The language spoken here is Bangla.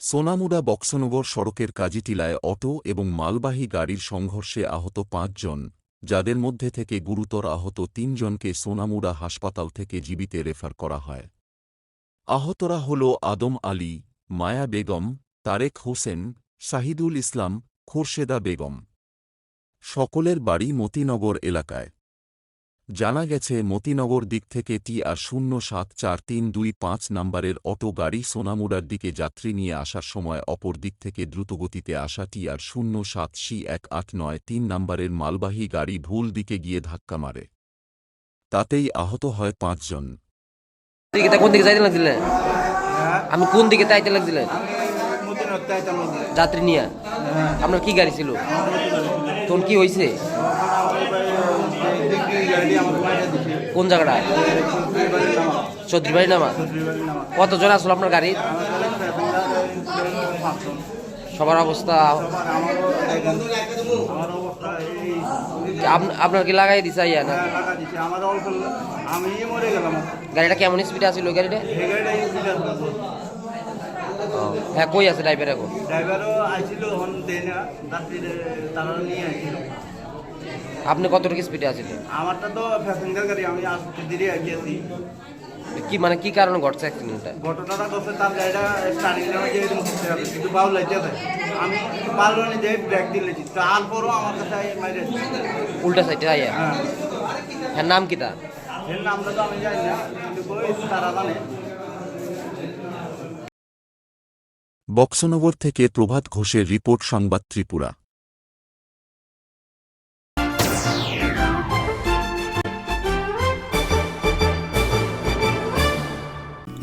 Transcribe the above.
সোনামুড়া বক্সনগর সড়কের কাজিটিলায় অটো এবং মালবাহী গাড়ির সংঘর্ষে আহত পাঁচজন, যাদের মধ্যে থেকে গুরুতর আহত তিনজনকে সোনামুড়া হাসপাতাল থেকে জীবিতে রেফার করা হয়। আহতরা হল আদম আলী, মায়া বেগম, তারেক হোসেন, শাহিদুল ইসলাম, খোরশেদা বেগম। সকলের বাড়ি মতিনগর এলাকায়। জানা গেছে মতিনগর দিক থেকে টি আর শূন্য সাত চার তিন দুই পাঁচ নম্বরের অটো গাড়ি সোনামুড়ার দিকে যাত্রী নিয়ে আসার সময় অপর দিক থেকে দ্রুতগতিতে আসা টি আর শূন্য সাত সি এক আট নয় তিন নম্বরের মালবাহী গাড়ি ভুল দিকে গিয়ে ধাক্কা মারে। তাতেই আহত হয় পাঁচজন কোন দিকে যাইতে লাগছিলেন আমি কোন দিকে তাইতে লাগছিলেন যাত্রী নিয়ে? আপনার কি গাড়ি ছিল? তখন কি হয়েছে কোন জায়গাটায় চৌধুরী বাড়ি নামা। কতজন আসলো আপনার গাড়ি? সবার অবস্থা আপ- আপনার কি লাগাই দিছে আইয়া না? আমি মরে গেলাম গাড়িটা কেমন স্পিডে আছিল ওই গাড়িটা? হ্যাঁ কই আছে ড্রাইভার এখন? ড্রাইভারও তারা নিয়ে আপনি কতটুকু স্পিডে আছিলেন? আমারটা তো প্যাসেঞ্জার গাড়ি আমি আসতে দেরি গিয়েছি কি মানে কি কারণে ঘটছে অ্যাক্সিডেন্টটা ঘটনাটা করছে তার গাড়িটা স্টার্টিং যে এরকম করতে হবে কিন্তু বাউ লাগছে আমি পারল না যে ব্রেক দিলেছি তারপরও আমার কাছে মাইরে উল্টা সাইডে আইয়া? হ্যাঁ। হ্যাঁ নাম কি তা এর নামটা তো আমি জানি না কিন্তু কই তারা জানে। বক্সনগর থেকে প্রভাত ঘোষের রিপোর্ট সংবাদ ত্রিপুরা।